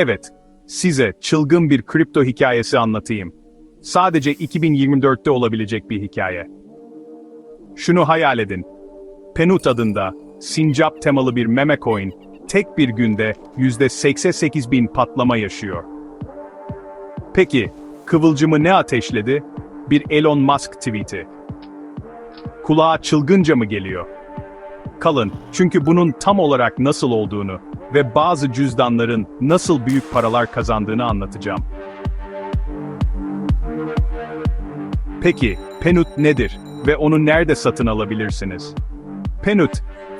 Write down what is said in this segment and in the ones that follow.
Evet, size çılgın bir kripto hikayesi anlatayım. Sadece 2024'te olabilecek bir hikaye. Şunu hayal edin. Penut adında, sincap temalı bir meme coin, tek bir günde %88 bin patlama yaşıyor. Peki, kıvılcımı ne ateşledi? Bir Elon Musk tweet'i. Kulağa çılgınca mı geliyor? Kalın, çünkü bunun tam olarak nasıl olduğunu ve bazı cüzdanların nasıl büyük paralar kazandığını anlatacağım. Peki, Penut nedir ve onu nerede satın alabilirsiniz? Penut,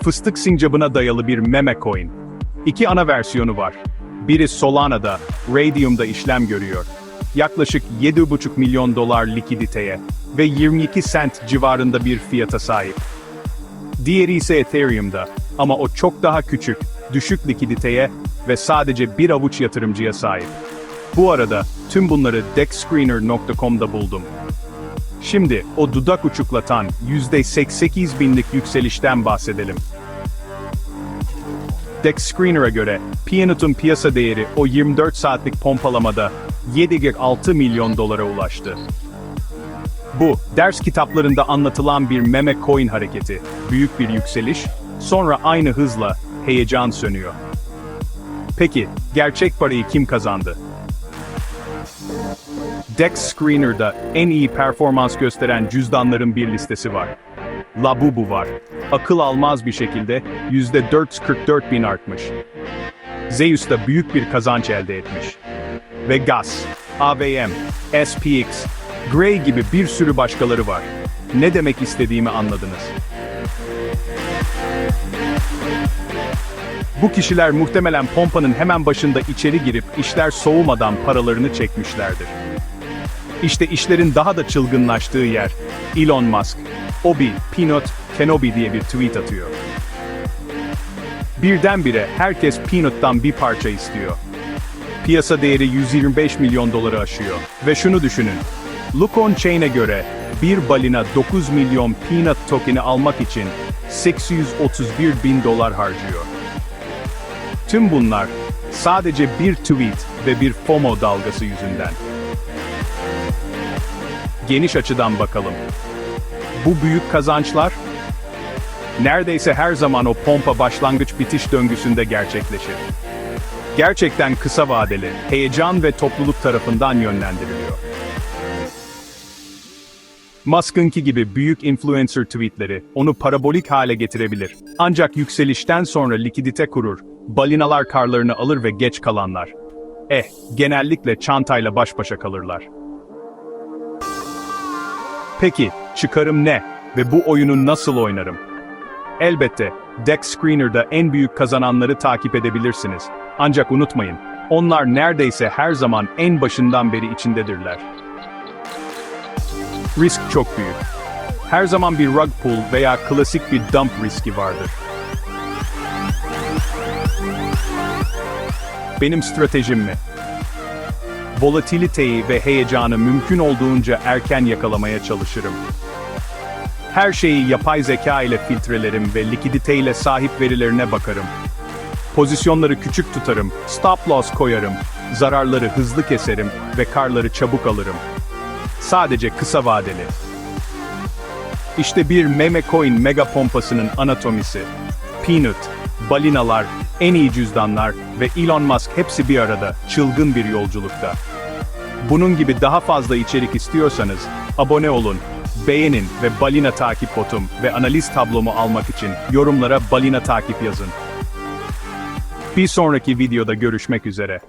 fıstık sincabına dayalı bir meme coin. İki ana versiyonu var. Biri Solana'da, Radium'da işlem görüyor. Yaklaşık 7,5 milyon dolar likiditeye ve 22 cent civarında bir fiyata sahip. Diğeri ise Ethereum'da ama o çok daha küçük, düşük likiditeye ve sadece bir avuç yatırımcıya sahip. Bu arada tüm bunları dexscreener.com'da buldum. Şimdi o dudak uçuklatan %88 binlik yükselişten bahsedelim. DexScreener'a göre Peanut'un piyasa değeri o 24 saatlik pompalamada 7,6 milyon dolara ulaştı. Bu, ders kitaplarında anlatılan bir meme coin hareketi, büyük bir yükseliş, sonra aynı hızla heyecan sönüyor. Peki, gerçek parayı kim kazandı? Dex Screener'da en iyi performans gösteren cüzdanların bir listesi var. Labubu var. Akıl almaz bir şekilde %444 bin artmış. Zeus da büyük bir kazanç elde etmiş. Ve Gas, AVM, SPX, Gray gibi bir sürü başkaları var. Ne demek istediğimi anladınız. Bu kişiler muhtemelen pompanın hemen başında içeri girip işler soğumadan paralarını çekmişlerdir. İşte işlerin daha da çılgınlaştığı yer, Elon Musk, Obi, Peanut, Kenobi diye bir tweet atıyor. Birdenbire herkes Peanut'tan bir parça istiyor. Piyasa değeri 125 milyon doları aşıyor. Ve şunu düşünün, Look on Chain'e göre bir balina 9 milyon Peanut token'i almak için 831 bin dolar harcıyor. Tüm bunlar sadece bir tweet ve bir FOMO dalgası yüzünden. Geniş açıdan bakalım. Bu büyük kazançlar neredeyse her zaman o pompa başlangıç bitiş döngüsünde gerçekleşir. Gerçekten kısa vadeli, heyecan ve topluluk tarafından yönlendiriliyor. Musk'ınki gibi büyük influencer tweetleri onu parabolik hale getirebilir. Ancak yükselişten sonra likidite kurur, balinalar karlarını alır ve geç kalanlar. Eh, genellikle çantayla baş başa kalırlar. Peki, çıkarım ne ve bu oyunu nasıl oynarım? Elbette, Dex Screener'da en büyük kazananları takip edebilirsiniz. Ancak unutmayın, onlar neredeyse her zaman en başından beri içindedirler. Risk çok büyük. Her zaman bir rug pull veya klasik bir dump riski vardır. Benim stratejim mi? Volatiliteyi ve heyecanı mümkün olduğunca erken yakalamaya çalışırım. Her şeyi yapay zeka ile filtrelerim ve likiditeyle sahip verilerine bakarım. Pozisyonları küçük tutarım, stop loss koyarım, zararları hızlı keserim ve karları çabuk alırım. Sadece kısa vadeli. İşte bir meme coin mega pompasının anatomisi. Peanut, balinalar, en iyi cüzdanlar ve Elon Musk hepsi bir arada, çılgın bir yolculukta. Bunun gibi daha fazla içerik istiyorsanız, abone olun, beğenin ve balina takip botum ve analiz tablomu almak için yorumlara balina takip yazın. Bir sonraki videoda görüşmek üzere.